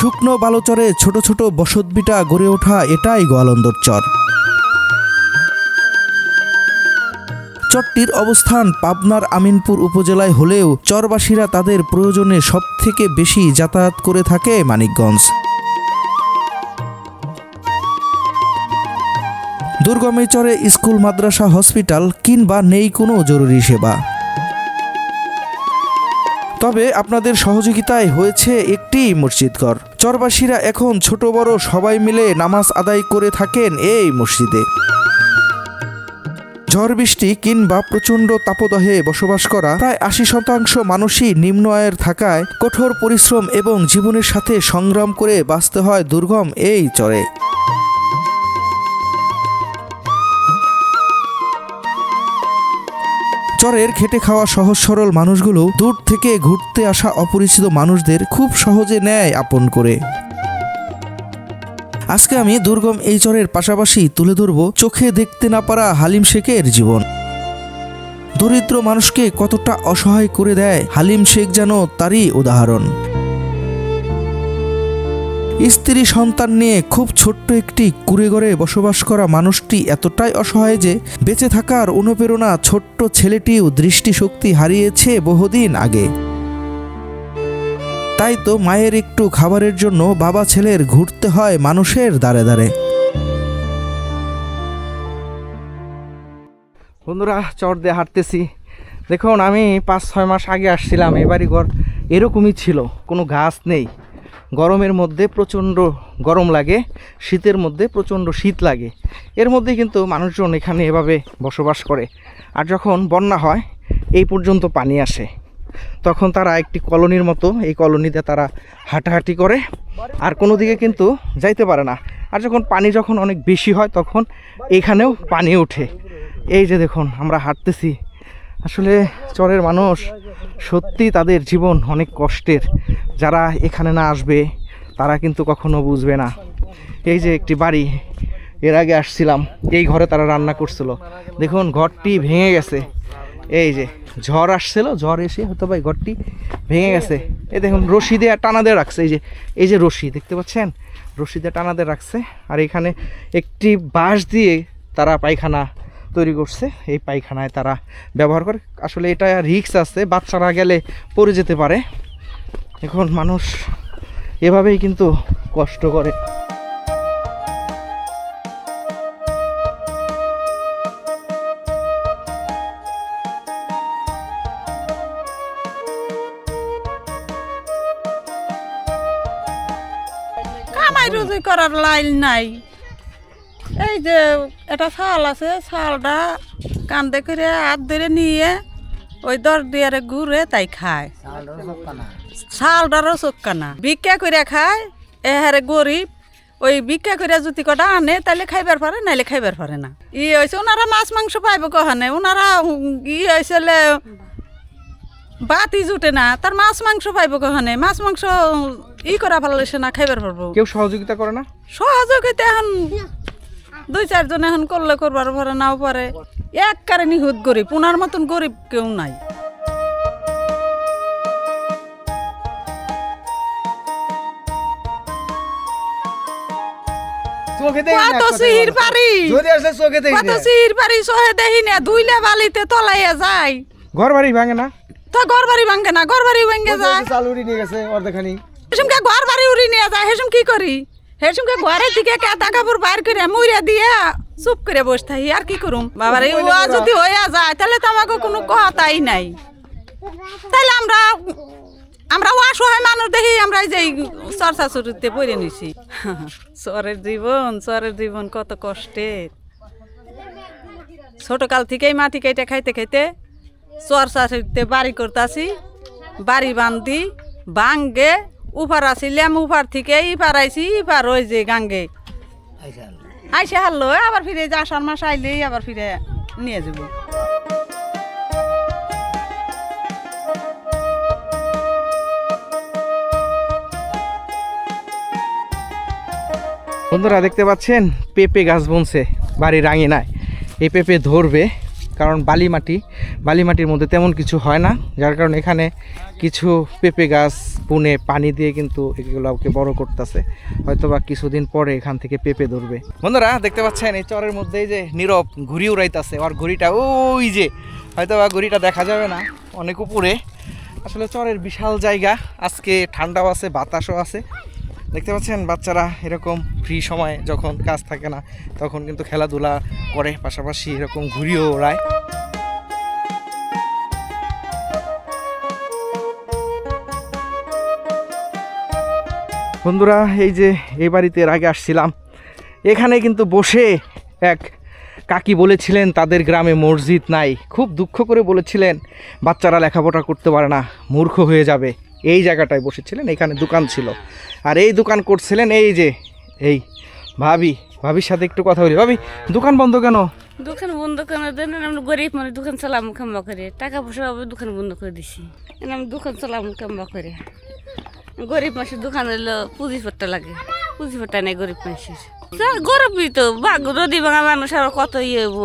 শুকনো বালুচরে ছোট ছোট বসতবিটা গড়ে ওঠা এটাই গোয়ালন্দর চর। চরটির অবস্থান পাবনার আমিনপুর উপজেলায় হলেও চরবাসীরা তাদের প্রয়োজনে সবথেকে বেশি যাতায়াত করে থাকে মানিকগঞ্জ। দুর্গমে চরে স্কুল, মাদ্রাসা, হসপিটাল কিংবা নেই কোনো জরুরি সেবা। তবে আপনাদের সহযোগিতায় হয়েছে একটি মসজিদ ঘর চরবাসীরা এখন ছোট বড় সবাই মিলে নামাজ আদায় করে থাকেন এই মসজিদে। ঝড় বৃষ্টি কিংবা প্রচণ্ড তাপদহে বসবাস করা প্রায় আশি শতাংশ মানুষই নিম্ন আয়ের থাকায় কঠোর পরিশ্রম এবং জীবনের সাথে সংগ্রাম করে বাঁচতে হয় দুর্গম এই চরে। চরের খেটে খাওয়া সহজ সরল মানুষগুলো দূর থেকে ঘুরতে আসা অপরিচিত মানুষদের খুব সহজে নেয় আপন করে। আজকে আমি দুর্গম এই চরের পাশাপাশি তুলে ধরব চোখে দেখতে না পারা হালিম শেখের জীবন। দরিদ্র মানুষকে কতটা অসহায় করে দেয় হালিম শেখ যেন তারই উদাহরণ। স্ত্রী সন্তান নিয়ে খুব ছোট্ট একটি কুড়েঘরে বসবাস করা মানুষটি এতটাই অসহায় যে বেঁচে থাকার অনুপ্রেরণা ছোট্ট ছেলেটিও দৃষ্টিশক্তি হারিয়েছে বহুদিন আগে। তাই তো মায়ের একটু খাবারের জন্য বাবা ছেলের ঘুরতে হয় মানুষের দ্বারে দ্বারে। বন্ধুরা, চর দিয়ে হাঁটতেছি। দেখুন, আমি পাঁচ ছয় মাস আগে আসছিলাম এই বাড়িঘর এরকমই ছিল, কোনো গাছ নেই। গরমের মধ্যে প্রচণ্ড গরম লাগে, শীতের মধ্যে প্রচণ্ড শীত লাগে। এর মধ্যে কিন্তু মানুষজন এখানে এভাবে বসবাস করে। আর যখন বন্যা হয়, এই পর্যন্ত পানি আসে। তখন তারা একটি কলোনির মতো, এই কলোনিতে তারা হাঁটাহাঁটি করে। আর কোনো দিকে কিন্তু যাইতে পারে না। আর যখন পানি যখন অনেক বেশি হয়, তখন এইখানেও পানি ওঠে। এই যে দেখুন, আমরা হাঁটতেছি। আসলে চরের মানুষ সত্যি তাদের জীবন অনেক কষ্টের। যারা এখানে না আসবে, তারা কিন্তু কখনো বুঝবে না। এই যে একটি বাড়ি, এর আগে আসছিলাম, এই ঘরে তারা রান্না করছিল। দেখুন, ঘরটি ভেঙে গেছে। এই যে, ঝড় আসছিল, ঝড় এসে হয়তো ভাই ঘরটি ভেঙে গেছে। এই দেখুন, রশি দিয়ে টানা দিয়ে রাখছে। এই যে এই যে রশি, দেখতে পাচ্ছেন? রশি দিয়ে টানা দিয়ে রাখছে। আর এখানে একটি বাঁশ দিয়ে তারা পায়খানা তৈরি করছে, এই পায়খানায় তারা ব্যবহার করে। আসলে এটা রিক্স আছে বাচ্চারা গেলে পড়ে যেতে পারে। এখন মানুষ এভাবেই কিন্তু কষ্ট করে। কামাই রুজি করার লাইন নাই। এই যে এটা শাল আছে শালটা কান্দে করে হাত ধরে নিয়ে ওই দর দিয়ারে ঘুরে তাই খায়। শালটারও চোখকানা ভিক্ষা করে খায় এহারে গরিব ওই ভিক্ষা করে যদি কটা আনে তাহলে খাইবার পারে নাইলে খাইবার পারে না। ই হয়েছে ওনারা মাছ মাংস পাইব কহানে ওনারা ই হয়েছিল বাতি জুটে না তার মাছ মাংস পাইব কহানে। মাছ মাংস ই করা ভালো লাগছে না খাইবার পারব। কেউ সহযোগিতা করে না? সহযোগিতা এখন দুই চারজন এখন করলে করবার পারে নাও পারে। এক কারে নিহুত গরিব পুনার মতন গরিব কেউ নাই। ঘর বাড়ি ভাঙে না? তো ঘর বাড়ি ভাঙ্গে না বাড়ি যায়। ঘর বাড়ি উড়ি নিয়ে যায় হেসুম কি করি? হেসুমকে ঘরের দিকে কেতা কাপড় বাইর করে মুড়ে দিয়ে চুপ করে বসে থাকি আর কি করুম? বাবার এই ওয়া যদি হইয়া যায় তাহলে তো আমাকে কোনো কথাই নাই। তাহলে আমরা আমরা অসহায় মানুষ দেখি আমরা এই যে চর্চা চুরিতে পড়ে নিছি। চরের জীবন চরের জীবন কত কষ্টের ছোটকাল থেকেই মাটি কেটে খাইতে খাইতে চর্চা বাড়ি করতাছি বাড়ি বান্ধি বাঙ্গে উপার আসিলাম উপার থেকে ইপার আইছি ইপার ওই যে গাঙ্গে। আইসে হারলো আবার ফিরে যে আষাঢ় মাস আইলেই আবার ফিরে নিয়ে যাব। বন্ধুরা দেখতে পাচ্ছেন পেঁপে গাছ বুনছে বাড়ির আঙিনায় এই পেঁপে ধরবে কারণ বালি মাটি বালি মাটির মধ্যে তেমন কিছু হয় না। যার কারণে এখানে কিছু পেঁপে গাছ, বুনে পানি দিয়ে কিন্তু এগুলোকে বড় করতেছে। হয়তো বা কিছুদিন পরে এখান থেকে পেঁপে ধরবে। বন্ধুরা, দেখতে পাচ্ছেন এই চরের মধ্যেই যে নীরব ঘুড়ি উড়াইতেছে। আর ঘুড়িটা ওই যে হয়তো বা ঘুড়িটা দেখা যাবে না, অনেক উপরে। আসলে চরের বিশাল জায়গা। আজকে ঠান্ডাও আছে, বাতাসও আছে। দেখতে পাচ্ছেন বাচ্চারা এরকম ফ্রি সময় যখন কাজ থাকে না, তখন কিন্তু খেলাধুলা করে। পাশাপাশি এরকম ঘুরিও ওড়ায়। বন্ধুরা, এই যে এই বাড়িতে এর আগে আসছিলাম। এখানে কিন্তু বসে এক কাকি বলেছিলেন, তাদের গ্রামে মসজিদ নাই। খুব দুঃখ করে বলেছিলেন, বাচ্চারা লেখাপড়া করতে পারে না, মূর্খ হয়ে যাবে। এই জায়গাটায় বসেছিলেন, এখানে দোকান ছিল। আর এই দোকান করছিলেন এই যে, এই ভাবি, ভাবির সাথে একটু কথা বলি। ভাবি, দোকান বন্ধ কেন? দোকান বন্ধ করে দেন আমরা গরিব মানে দোকান চালাম কাম্বা করে? টাকা পয়সা অভাবে দোকান বন্ধ করে দিছি। আমি দোকান চালাম কাম্বা করে? গরিব মানুষের দোকান হইল পুঁজি পট্টা লাগে। পুঁজি পট্টা নেই গরিব মানুষের। গরিবই তো রদি ভাঙা মানুষ, আর কত ইয়ে হব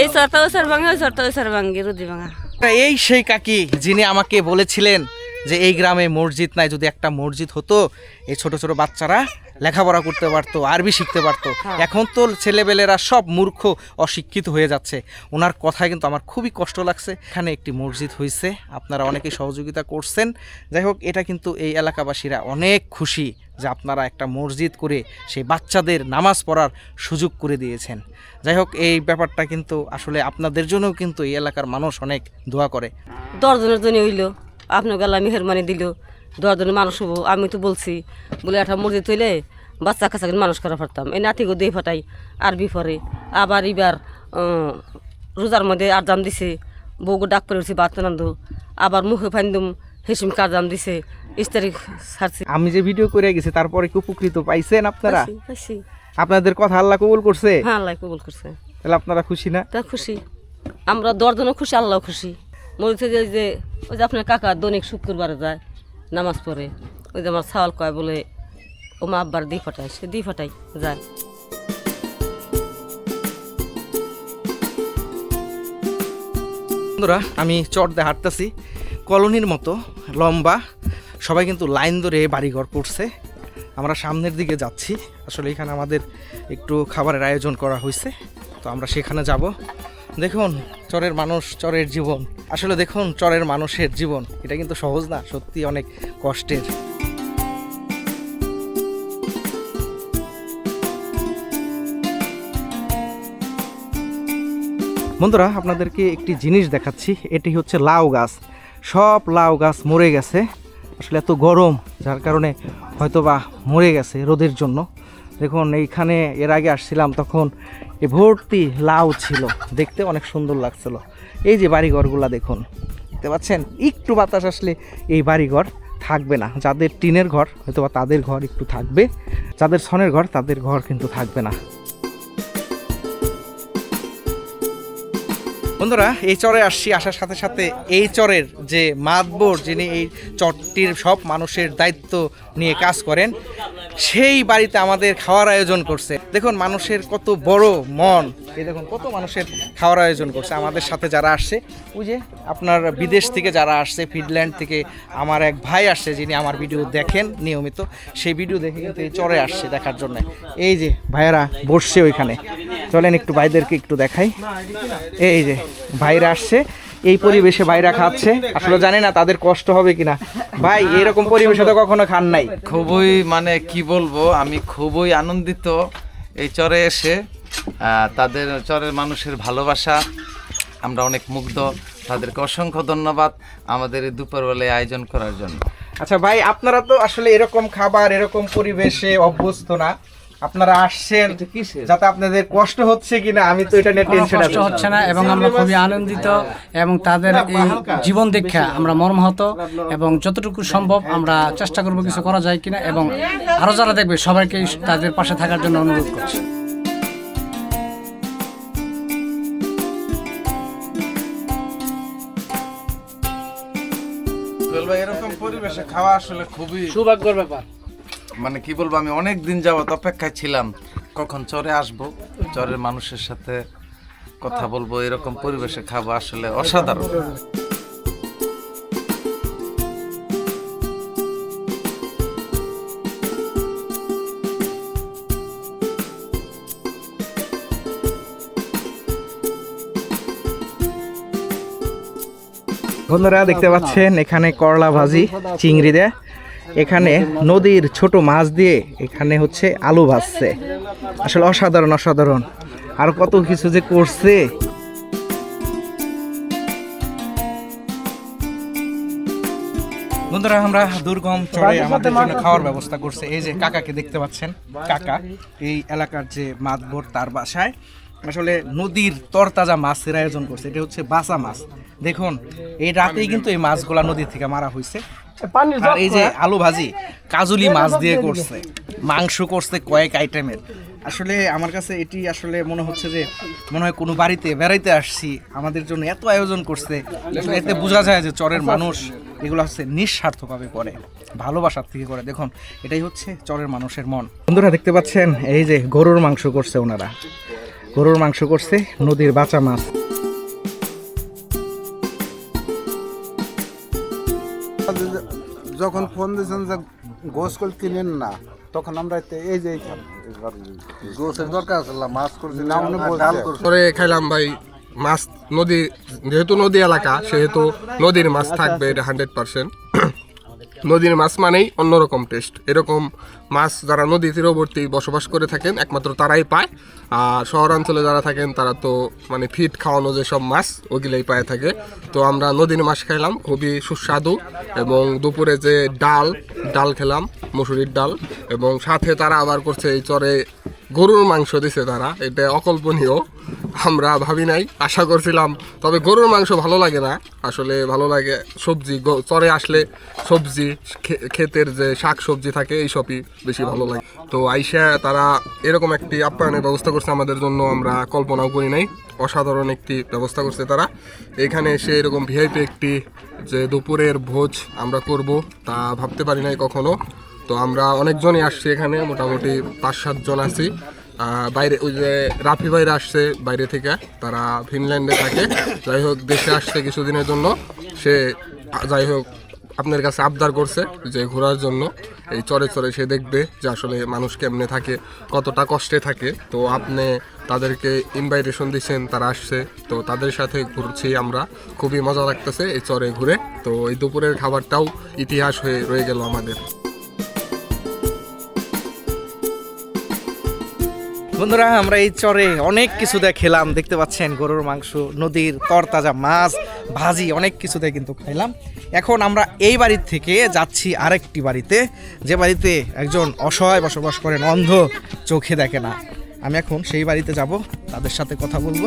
এই সরটা ওই সর ভাঙে, ওই সরটা ওই সর ভাঙে রদি ভাঙা। এই সেই কাকি যিনি আমাকে বলেছিলেন যে এই গ্রামে মসজিদ নাই, যদি একটা মসজিদ হতো, এই ছোট ছোট বাচ্চারা লেখাপড়া করতে পারতো আরবি শিখতে পারতো। এখন তো ছেলেবেলেরা সব মূর্খ অশিক্ষিত হয়ে যাচ্ছে। ওনার কথায় কিন্তু আমার খুবই কষ্ট লাগছে। এখানে একটি মসজিদ হয়েছে আপনারা অনেকেই সহযোগিতা করছেন। যাই হোক এটা কিন্তু এই এলাকাবাসীরা অনেক খুশি যে আপনারা একটা মসজিদ করে সেই বাচ্চাদের নামাজ পড়ার সুযোগ করে দিয়েছেন। যাই হোক এই ব্যাপারটা কিন্তু আসলে আপনাদের জন্যও কিন্তু এই এলাকার মানুষ অনেক দোয়া করে। দশজনের জন্য হইল। আপনার গেলা মেহরবানি দিল। দশজনের মানুষ হব আমি তো বলছি বলে একটা মসজিদ হইলে বাচ্চা কাচ্চা মানুষ করা পারতাম। এই নাতিগো দিয়ে ফাটাই আরবি পরে আবার এবার রোজার মধ্যে আরজাম দিছে বউকে ডাক করে উঠছে বাত নান্দু আবার মুখে ফাইন্দুম হেসিম কারজাম দিছে ইস্তারি ছাড়ছি আমি যে ভিডিও করে গেছি তারপরে কি উপকৃত পাইছেন আপনারা। আপনাদের কথা আল্লাহ কবুল করছে? হ্যাঁ আল্লাহ কবুল করছে। তাহলে আপনারা খুশি না? তা খুশি। আমরা দশজনও খুশি আল্লাহ খুশি। মরিতে যে ওই যে আপনার কাকা দৈনিক শুক্রবারে যায়। নামাজ পড়ে। ওই যে আমার ছাওয়াল কয় বলে, ও মা আব্বার দি ফাটায়, সে দি ফাটাই যায়। বন্ধুরা, আমি চট দিয়ে হাঁটতেছি। কলোনির মতো, লম্বা, সবাই কিন্তু লাইন ধরে বাড়িঘর করছে। আমরা সামনের দিকে যাচ্ছি। আসলে এখানে আমাদের একটু খাবারের আয়োজন করা হয়েছে। তো আমরা সেখানে যাব। দেখুন, চরের মানুষ, চরের জীবন। আসলে দেখুন, চরের মানুষের জীবন। এটা কিন্তু সহজ না, সত্যি অনেক কষ্টের। বন্ধুরা, আপনাদেরকে একটি জিনিস দেখাচ্ছি। এটি হচ্ছে লাউ গাছ। সব লাউ গাছ মরে গেছে। আসলে এত গরম, যার কারণে হয়তোবা মরে গেছে রোদের জন্য। দেখুন, এইখানে এর আগে আসছিলাম তখন এ ভর্তি লাউ ছিল। দেখতে অনেক সুন্দর লাগছিল। এই যে বাড়িঘরগুলো দেখুন, দেখতে পাচ্ছেন? একটু বাতাস আসলে এই বাড়িঘর থাকবে না। যাদের টিনের ঘর, হয়তোবা তাদের ঘর একটু থাকবে। যাদের সনের ঘর, তাদের ঘর কিন্তু থাকবে না। বন্ধুরা, এই চরে আসছি। আসার সাথে সাথে এই চরের যে মাতবর, যিনি এই চরটির সব মানুষের দায়িত্ব নিয়ে কাজ করেন, সেই বাড়িতে আমাদের খাওয়ার আয়োজন করছে। দেখুন, মানুষের কত বড় মন। এই দেখুন, কত মানুষের খাওয়ার আয়োজন করছে। আমাদের সাথে যারা আসছে, ওই যে আপনার বিদেশ থেকে যারা আসছে, ফিনল্যান্ড থেকে আমার এক ভাই আসছে, যিনি আমার ভিডিও দেখেন নিয়মিত। সেই ভিডিও দেখে কিন্তু এই চরে আসছে দেখার জন্য। এই যে ভাইয়েরা বসছে ওইখানে। চলেন একটু ভাইদেরকে একটু দেখাই। এই যে ভাইরা আসছে এই পরিবেশে ভাইরা খাচ্ছে। আসলে জানি না তাদের কষ্ট হবে কিনা। ভাই এরকম পরিবেশে তো কখনো খান নাই। খুবই মানে কি বলব আমি খুবই আনন্দিত এই চরে এসে তাদের চরের মানুষের ভালোবাসা। আমরা অনেক মুগ্ধ। তাদেরকে অসংখ্য ধন্যবাদ আমাদের এই দুপুরবেলায় আয়োজন করার জন্য। আচ্ছা ভাই আপনারা তো আসলে এরকম খাবার এরকম পরিবেশে অভ্যস্ত না। আপনারা আসছেন যাতে আপনাদের কষ্ট হচ্ছে কিনা আমি তো এটা নিয়ে টেনশন কষ্ট হচ্ছে না এবং আমরা খুবই আনন্দিত এবং তাদের এই জীবন দীক্ষা আমরা মর্মাহত এবং যতটুকু সম্ভব আমরা চেষ্টা করব কিছু করা যায় কিনা এবং আরও যারা দেখবে সবাইকে তাদের পাশে থাকার জন্য অনুরোধ করছি। এরকম পরিবেশে খাওয়া আসলে খুবই সৌভাগ্যের ব্যাপার। মানে কি বলব আমি অনেক দিন যাবত অপেক্ষায় ছিলাম। কখন চরে আসব? চরের মানুষের সাথে কথা বলব এরকম পরিবেশে খাব আসলে অসাধারণ। বন্ধুরা দেখতে পাচ্ছেন এখানে করলা ভাজি চিংড়ি দেয়। এখানে নদীর ছোট মাছ দিয়ে এখানে হচ্ছে আলু ভাজছে। আসলে অসাধারণ অসাধারণ। আর কত কিছু যে করছে। বন্ধুরা আমরা দুর্গম চড়ে আমাদের জন্য খাওয়ার ব্যবস্থা করছে। এই যে কাকাকে দেখতে পাচ্ছেন কাকা। এই এলাকার যে মাতবর তার বাসায়। আসলে নদীর তরতাজা মাছের আয়োজন করছে এটা হচ্ছে বাসা মাছ। দেখুন এই রাতেই কিন্তু এই মাছগুলা নদী থেকে মারা হয়েছে আর এই যে আলু ভাজি কাজুলি মাছ দিয়ে করছে মাংস করছে কয়েক আইটেমের। আসলে আমার কাছে এটি আসলে মনে হচ্ছে যে মনে হয় কোনো বাড়িতে বেড়াইতে আসছি আমাদের জন্য এত আয়োজন করছে এতে বোঝা যায় যে চরের মানুষ এগুলো হচ্ছে নিঃস্বার্থভাবে করে ভালোবাসার থেকে করে। দেখুন এটাই হচ্ছে চরের মানুষের মন। বন্ধুরা দেখতে পাচ্ছেন এই যে গরুর মাংস করছে ওনারা। গরুর মাংস করছে নদীর বাঁচা মাছ। যখন ফোন দিয়েছেন যে গোসকল কিনেন না তখন আমরা এই যে গোসের দরকার ছিল মাছ করছি না পরে খাইলাম ভাই মাছ নদী যেহেতু নদী এলাকা সেহেতু নদীর মাছ থাকবে এটা হান্ড্রেড পার্সেন্ট নদীর মাছ মানেই অন্যরকম টেস্ট এরকম মাছ যারা নদী তীরবর্তী বসবাস করে থাকেন, একমাত্র তারাই পায়। আর শহরাঞ্চলে যারা থাকেন, তারা তো মানে ফিট খাওয়ানো যেসব মাছ, ওগুলোই পায় থাকে। তো আমরা নদীর মাছ খাইলাম, খুবই সুস্বাদু এবং দুপুরে যে ডাল ডাল খেলাম, মুসুরির ডাল এবং সাথে তারা আবার করছে এই চরে গরুর মাংস দিছে তারা। এটা অকল্পনীয়, আমরা ভাবি নাই, আশা করছিলাম, তবে গরুর মাংস ভালো লাগে না। আসলে ভালো লাগে সবজি চরে আসলে সবজি ক্ষেতের যে শাক সবজি থাকে এই সবই বেশি ভালো লাগে। তো আইসা তারা এরকম একটি আপ্যায়নের ব্যবস্থা করছে আমাদের জন্য, আমরা কল্পনাও করি নাই। অসাধারণ একটি ব্যবস্থা করছে তারা। এখানে এসে এরকম ভিআইপি একটি যে দুপুরের ভোজ আমরা করব, তা ভাবতে পারি নাই কখনো। তো আমরা অনেকজনই আসছি এখানে, মোটামুটি পাঁচ সাতজন আছি। বাইরে ওই যে রাফি ভাইরা আসছে বাইরে থেকে, তারা ফিনল্যান্ডে থাকে। যাই হোক, দেশে আসছে কিছুদিনের জন্য। সে, যাই হোক আপনার কাছে আবদার করছে যে ঘোরার জন্য। এই চরে চরে সে দেখবে যে আসলে মানুষ কেমনে থাকে, কতটা কষ্টে থাকে। তো আপনি তাদেরকে ইনভাইটেশন দিচ্ছেন, তারা আসছে। তো তাদের সাথে ঘুরছি আমরা। খুবই মজা লাগতেছে এই চরে ঘুরে। তো এই দুপুরের খাবারটাও ইতিহাস হয়ে রয়ে গেল আমাদের। বন্ধুরা, আমরা এই চরে অনেক কিছু দিয়ে খেলাম। দেখতে পাচ্ছেন, গরুর মাংস, নদীর তরতাজা মাছ, ভাজি, অনেক কিছুতে কিন্তু খাইলাম। এখন আমরা এই বাড়ির থেকে যাচ্ছি আরেকটি বাড়িতে, যে বাড়িতে একজন অসহায় বসবাস করেন, অন্ধ চোখে দেখে না। আমি এখন সেই বাড়িতে যাব, তাদের সাথে কথা বলব।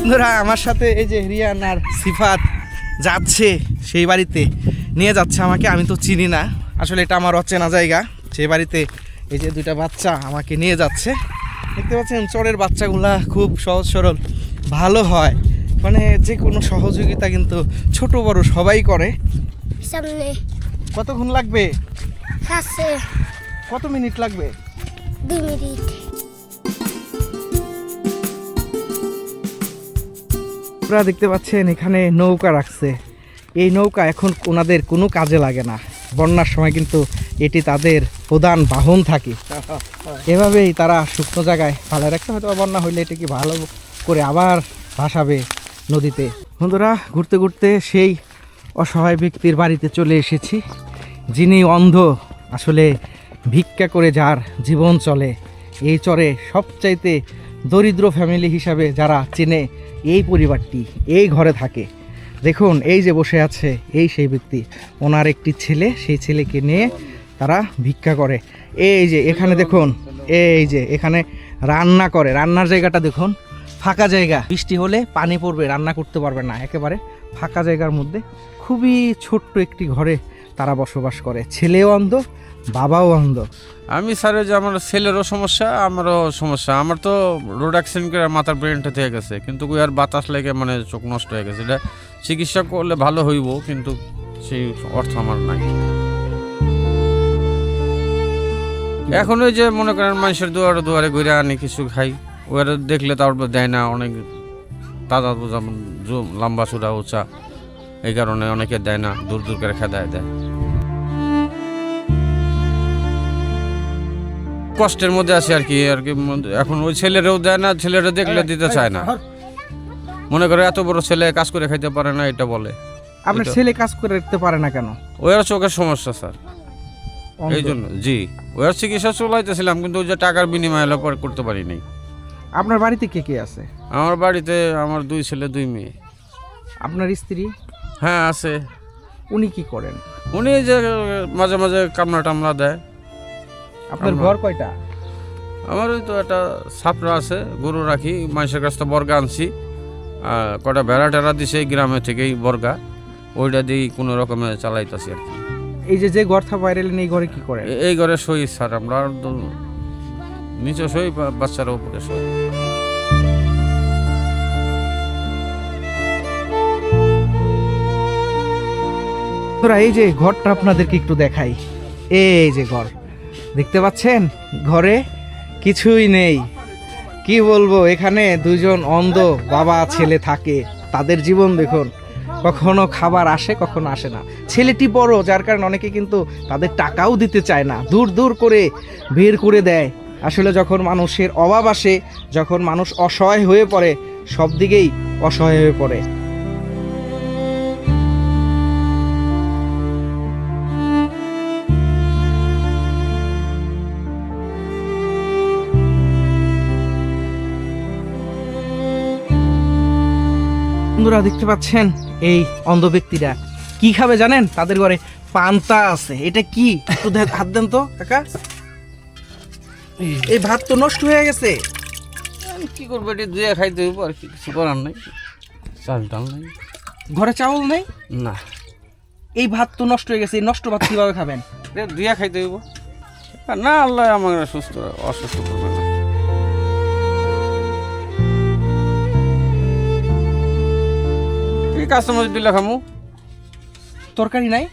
বন্ধুরা, আমার সাথে এই যে রিয়ান আর সিফাত যাচ্ছে সেই বাড়িতে। নিয়ে যাচ্ছে আমাকে আমি তো চিনি না। আসলে এটা আমার অচেনা জায়গা। সেই বাড়িতে এই যে দুইটা বাচ্চা আমাকে নিয়ে যাচ্ছে। দেখতে পাচ্ছেন চরের বাচ্চাগুলা খুব সহজ সরল ভালো হয়। মানে যে কোনো সহযোগিতা কিন্তু ছোট বড় সবাই করে। সামনে। কতক্ষণ লাগবে? কত মিনিট লাগবে? দুই মিনিট। আপনারা দেখতে পাচ্ছেন এখানে নৌকা রাখছে। এই নৌকা এখন ওনাদের কোনো কাজে লাগে না। বন্যার সময় কিন্তু এটি তাদের প্রধান বাহন থাকে। এভাবেই তারা শুকনো জায়গায় ভালো রাখতে হয়তো বন্যা হইলে এটিকে ভালো করে আবার ভাসাবে নদীতে। বন্ধুরা, ঘুরতে ঘুরতে সেই অসহায় ব্যক্তির বাড়িতে চলে এসেছি। যিনি অন্ধ, আসলে ভিক্ষা করে যার জীবন চলে। এই চরে সবচাইতে দরিদ্র ফ্যামিলি হিসাবে যারা চেনে এই পরিবারটি, এই ঘরে থাকে। দেখুন, এই যে বসে আছে, এই সেই ব্যক্তি। ওনার একটি ছেলে, সেই ছেলেকে নিয়ে তারা ভিক্ষা করে। এই যে এখানে দেখুন, এই যে এখানে রান্না করে। রান্নার জায়গাটা দেখুন, ফাঁকা জায়গা। বৃষ্টি হলে পানি পড়বে, রান্না করতে পারবে না। একেবারে ফাঁকা জায়গার মধ্যে। খুবই ছোট্ট একটি ঘরে তারা বসবাস করে। ছেলেও অন্ধ, বাবাও অন্ধ। আমি স্যার যে আমার ছেলেরও সমস্যা, আমারও সমস্যা। আমার তো রোড অ্যাক্সিডেন্ট করে মাথার ব্রেনটা থেকে গেছে, কিন্তু আর বাতাস লেগে মানে চোখ নষ্ট হয়ে গেছে। এটা চিকিৎসা করলে ভালো হইব, কিন্তু সেই অর্থ আমার নাই। এখন ওই যে মনে করেন মানুষের দুয়ারে দুয়ারে ঘুরে আনি, কিছু খাই, ওরা দেখলে তারপর দেয় না, অনেক তাজা যেমন লম্বা চূড়া উঁচা। এই কারণে অনেকে দেয় না দূর দূর করে খেদায় দেয়। কষ্টের মধ্যে আছে আর কি আর কি এখন ওই ছেলেরাও দেয় না ছেলেরা দেখলে দিতে চায় না। মনে করে এত বড় ছেলে কাজ করে খাইতে পারে না এটা বলে। আপনার ছেলে কাজ করে রাখতে পারে না কেন? ওরা চোখের সমস্যা স্যার। এই জন্য জি। ওর চিকিৎসা চলাইতেছিলাম কিন্তু ওই যে টাকার বিনিময়ে পরে করতে পারিনি আপনার বাড়িতে কে কে আছে? আমার বাড়িতে আমার দুই ছেলে দুই মেয়ে। আপনার স্ত্রী? হ্যাঁ আছে। উনি কি করেন? উনি যে মাঝে মাঝে কামলা টামলা দেয়। আপনার ঘর কয়টা? আমার ওই তো একটা ছাপড়া আছে গরু রাখি মানুষের কাছ থেকে বর্গা আনছি। আর কটা ভেড়া টেরা দিছে এই গ্রামে থেকেই বর্গা। ওইটা দিয়েই কোনো রকমে চালাইতেছি আর কি। এই যে যে ঘর থাকা বাইরে এই ঘরে কি করে এই ঘরে সই স্যার আমরা নিচে সই বাচ্চারা উপরে সই তোরা এই যে ঘরটা আপনাদেরকে একটু দেখাই। এই যে ঘর। দেখতে পাচ্ছেন? ঘরে কিছুই নেই। কি বলব, এখানে দুজন অন্ধ বাবা ছেলে থাকে। তাদের জীবন দেখুন, কখনো খাবার আসে, কখনো আসে না। ছেলেটি বড়, যার কারণে অনেকে কিন্তু তাদের টাকাও দিতে চায় না। দূর দূর করে বের করে দেয়। আসলে যখন মানুষের অভাব আসে, যখন মানুষ অসহায় হয়ে পড়ে সব দিকেই অসহায় হয়ে পড়ে। বন্ধুরা দেখতে পাচ্ছেন? এই অন্ধ ব্যক্তিরা। কি খাবে জানেন? তাদের ঘরে পান্তা আছে। এটা কি? একটু হাত দেন তো কাকা। এই ভাত তো নষ্ট হয়ে গেছে। কি করব? এটি দুয়ে খাইতে হইব আর কিছু করার নাই। চাল টাল নাই। ঘরে চাউল নেই? না। এই ভাত তো নষ্ট হয়ে গেছে। এই নষ্ট ভাত কীভাবে খাবেন? দুয়ে খাইতে হইব। না আল্লাহ আমার সুস্থ অসুস্থ করবে না। কাস্টমার দিলে খামু। তরকারি নাই?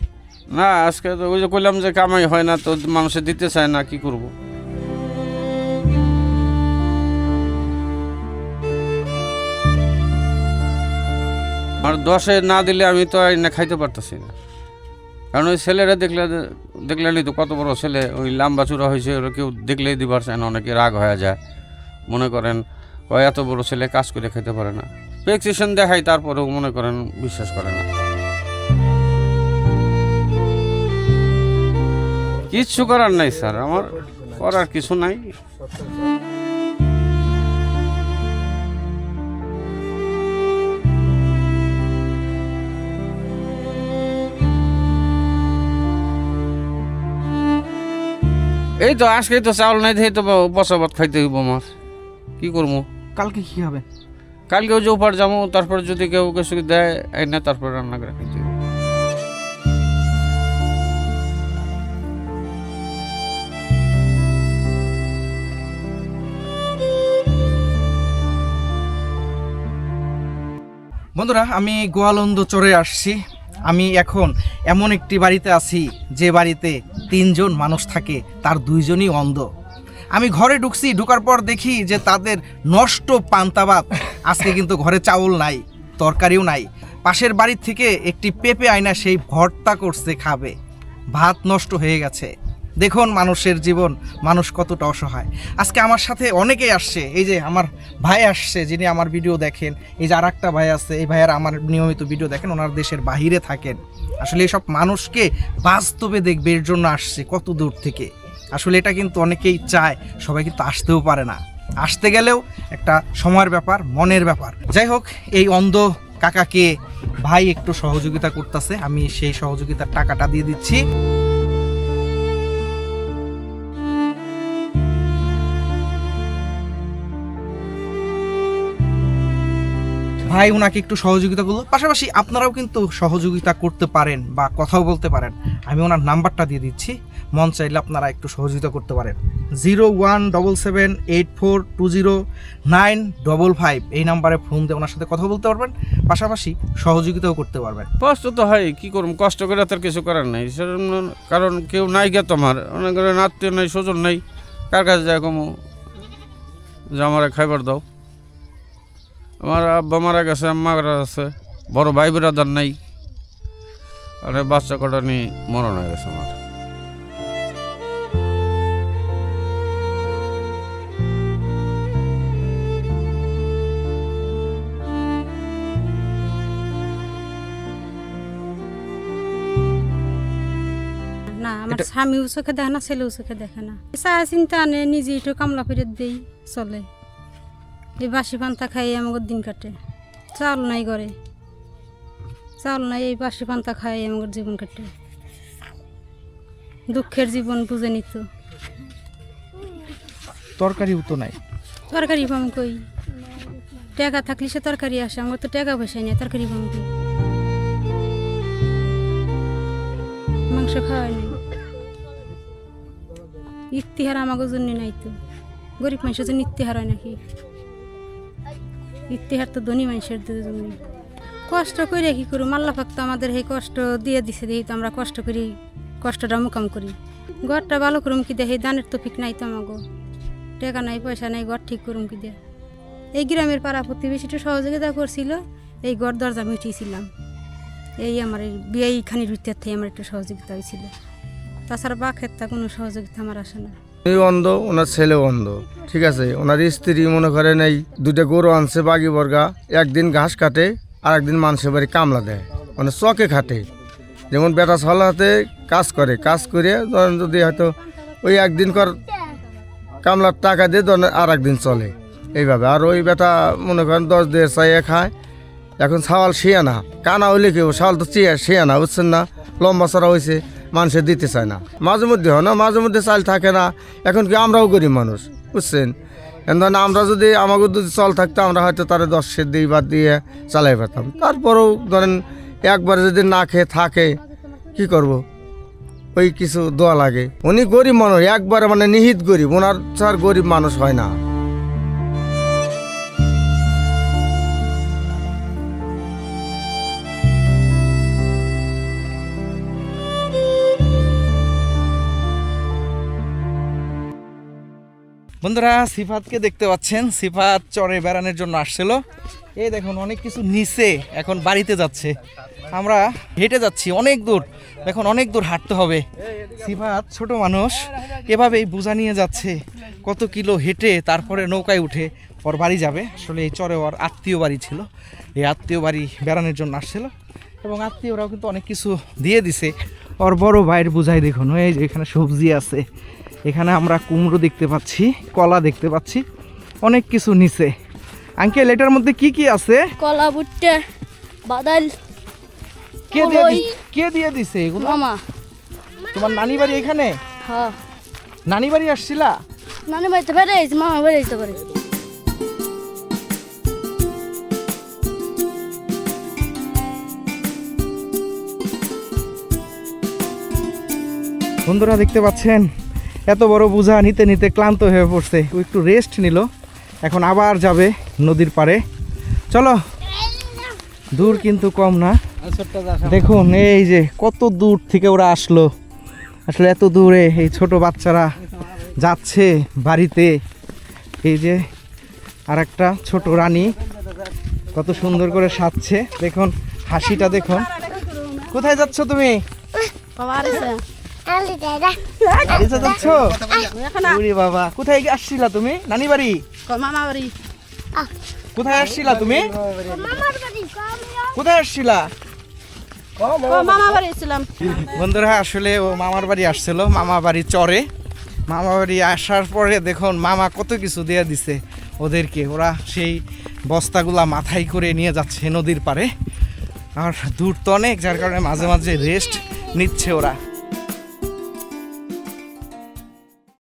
না আজকে তো ওই যে কইলাম যে কামাই হয় না তো মানুষে দিতে চায় না কি করব? আর দশে না দিলে আমি তো না খাইতে পারতেছি না। কারণ ওই ছেলেরা দেখলে দেখলেনি তো কত বড় ছেলে ওই লাম্বা চূড়া হয়েছে ওরা কেউ দেখলেই দিবার চায় না অনেকে রাগ হয়ে যায়। মনে করেন কয় এত বড় ছেলে কাজ করে খেতে পারে না। প্রেসক্রিপশন দেখাই তারপরেও মনে করেন বিশ্বাস করে না। কিচ্ছু করার নাই স্যার, আমার করার কিছু নাই। এই তো, আজকে তো চাউল নাই, তো বসা ভাত খাইতে হইব আমার। কি করব? কালকে কি খাবেন কালকেও যে উপর যাব তারপর যদি কেউ কিছু দেয় না, তারপর রান্না করে খাইতে বন্ধুরা, আমি গোয়ালন্দ চরে আসছি। আমি এখন এমন একটি বাড়িতে আছি যে বাড়িতে তিনজন মানুষ থাকে, তার দুইজনই অন্ধ। আমি ঘরে ঢুকছি, ঢুকার পর দেখি যে তাদের নষ্ট পান্তাবাত আজকে কিন্তু ঘরে চাউল নাই, তরকারিও নাই। পাশের বাড়ির থেকে একটি পেঁপে আয়না সেই ভর্তা করছে, খাবে। ভাত নষ্ট হয়ে গেছে। দেখুন মানুষের জীবন, মানুষ কতটা অসহায়। আজকে আমার সাথে অনেকেই আসছে, এই যে আমার ভাই আসছে, যিনি আমার ভিডিও দেখেন, এই যে আর একটা ভাই আছে, এই ভাইয়ের আমার নিয়মিত ভিডিও দেখেন, ওনার দেশের বাহিরে থাকেন। আসলে এসব মানুষকে বাস্তবে দেখবে, এর জন্য আসছে কত দূর থেকে। আসলে এটা কিন্তু অনেকেই চায়, সবাই কিন্তু আসতেও পারে না। আসতে গেলেও একটা সময়ের ব্যাপার, মনের ব্যাপার। যাই হোক, এই অন্ধ কাকাকে ভাই একটু সহযোগিতা করতেছে, আমি সেই সহযোগিতার টাকাটা দিয়ে দিচ্ছি। ভাই ওনাকে একটু সহযোগিতা করল, পাশাপাশি আপনারাও কিন্তু সহযোগিতা করতে পারেন বা কথাও বলতে পারেন। আমি ওনার নাম্বারটা দিয়ে দিচ্ছি। মন চাইলে আপনারা একটু সহযোগিতা করতে পারেন। Zero one double seven eight four two zero nine double five এই নাম্বারে ফোন দিয়ে ওনার সাথে কথা বলতে পারবেন, পাশাপাশি সহযোগিতাও করতে পারবেন। কষ্ট তো হয়, কী করুন কষ্ট করে তার কিছু করার নাই। কারণ কেউ নাই গে তোমার অনেক আত্মীয় নাই, স্বজন নাই। কার কাছে যায় কমু? যে আমার খাইবার দাও। আমার আব্বা মারা গেছে মারা আছে বড় ভাই বিরাদার নাই। আর বাচ্চা কটা নিয়ে মরণ হয়ে গেছে আমার। স্বামীও চোখে দেখে না ছেলেও চোখে দেখে না। চা চিন্তা আনে নিজে একটু কামলা ফেরত দেই চলে। এই বাসি পান্তা খাই আমাকে দিন কাটে। চাল নাই করে চাল নাই এই বাসি পান্তা খাই আমাকে জীবন কাটে। দুঃখের জীবন বুঝে নিত। তরকারিও তো নাই। তরকারি পাম কই? টাকা থাকলে সে তরকারি আসে আমার তো টাকা পয়সা নেই তরকারি পাম কই? মাংস খাওয়াই নাই। ইতিহার আমাকে জন্য নাই তো। গরিব মানুষের জন্য ইতিহার হয় নাকি? ইতিহার তো ধনী মানুষের জন্য। কষ্ট করে কি করুম? আল্লাহ তো আমাদের এই কষ্ট দিয়ে দিছে দেখি তো আমরা কষ্ট করি, কষ্টটা মোকাম করি। ঘরটা ভালো করুম কি দেখি দানের তো ফিক নাই তো আমাকে টাকা নাই, পয়সা নাই, ঘর ঠিক করুম কি দিয়ে? এই গ্রামের পাড়া প্রতিবেশীটা সহযোগিতা করছিল, এই ঘর দরজা মিটিয়েছিলাম এই আমার বিয়ে রুইতে থেকে আমার একটু সহযোগিতা হয়েছিল তাছাড়া বা ক্ষেত্রে কোনো সহযোগিতা আমার আসে না। অন্ধ, ওনার ছেলে অন্ধ, ঠিক আছে? ওনার স্ত্রী মনে করেন এই দুইটা গরু আনছে বাগি বর্গা, একদিন ঘাস কাটে আর একদিন মানুষের বাড়ি কামলা দেয়। মানে চকে খাটে। যেমন বেটা ছলাতে কাজ করে কাজ করে ধরেন যদি হয়তো ওই একদিন কর কামলার টাকা দিয়ে ধরেন আর একদিন চলে। এইভাবে। আর ওই বেটা মনে করেন দশ দিয়ে চাইয়ে খায়। এখন ছাওয়াল শিয়া না কানা হইলে কেউ ছাওয়াল তো চিয়া শিয়া না বুঝছেন না? লম্বা চড়া হয়েছে মানুষে দিতে চায় না। মাঝে মধ্যে হয় না মাঝে মধ্যে চাল থাকে না। এখন কি আমরাও গরিব মানুষ, বুঝছেন? এখন আমরা যদি আমাকে যদি চল থাকতো, আমরা হয়তো তারা দশ দিই বাদ দিয়ে চালাই পারতাম তারপরেও ধরেন একবার যদি না খেয়ে থাকে, কি করব? ওই কিছু দোয়া লাগে। উনি গরিব মানুষ, একবারে মানে নিহিত গরিব। ওনার ছাড় গরিব মানুষ হয় না। বন্ধুরা, সিফাতকে দেখতে পাচ্ছেন। সিফাত চরে বেড়ানোর জন্য আসছিল। এই দেখুন, অনেক কিছু নিচে এখন বাড়িতে যাচ্ছে। আমরা হেঁটে যাচ্ছি, অনেক দূর। এখন অনেক দূর হাঁটতে হবে। সিফাত ছোট মানুষ, এভাবেই বোঝা নিয়ে যাচ্ছে কত কিলো হেঁটে তারপরে নৌকায় উঠে ওর বাড়ি যাবে। আসলে এই চরে ওর আত্মীয় বাড়ি ছিল। এই আত্মীয় বাড়ি বেড়ানোর জন্য আসছিল। এবং আত্মীয়রাও কিন্তু অনেক কিছু দিয়ে দিছে। ওর বড় ভাইয়ের বুঝাই দেখুন, এই যে এখানে সবজি আছে। এখানে আমরা কুমড়ো দেখতে পাচ্ছি কলা দেখতে পাচ্ছি অনেক কিছু নিচে। আঙ্কেল এটার মধ্যে কি কি আছে? কলা ভুট্টা বাদাল কে দিয়ে দি- কে দিয়ে দিছে এগুলো? মামা। তোমার নানি বাড়ি এখানে? হ্যাঁ। নানি বাড়ি আসছিলা? নানি বাড়িতে বেড়াইছি মামা বেড়াইতে পারে। বন্ধুরা দেখতে পাচ্ছেন এত বড় বোঝা নিতে নিতে ক্লান্ত হয়ে পড়ছে। ও একটু রেস্ট নিল, এখন আবার যাবে নদীর পাড়ে। চলো, দূর কিন্তু কম না। দেখুন, এই যে কত দূর থেকে ওরা আসলো। আসলে এত দূরে এই ছোট বাচ্চারা যাচ্ছে বাড়িতে। এই যে আর একটা ছোট রানী কত সুন্দর করে সাজছে। দেখুন, হাসিটা দেখুন। কোথায় যাচ্ছ তুমি? বাবা ওরে কোথায় আসছিলা তুমি? নানি বাড়ি মামা বাড়ি কোথায় আসছিলা তুমি? মামার বাড়ি কোথায় আসছিলা? মামা বাড়ি ছিলাম। বন্ধুরা আসলে ও মামার বাড়ি আসছিল মামা বাড়ি চরে। মামা বাড়ি আসার পরে দেখুন মামা কত কিছু দিয়ে দিছে ওদেরকে। ওরা সেই বস্তাগুলা মাথায় করে নিয়ে যাচ্ছে নদীর পারে আর দূর তো অনেক যার কারণে মাঝে মাঝে রেস্ট নিচ্ছে ওরা।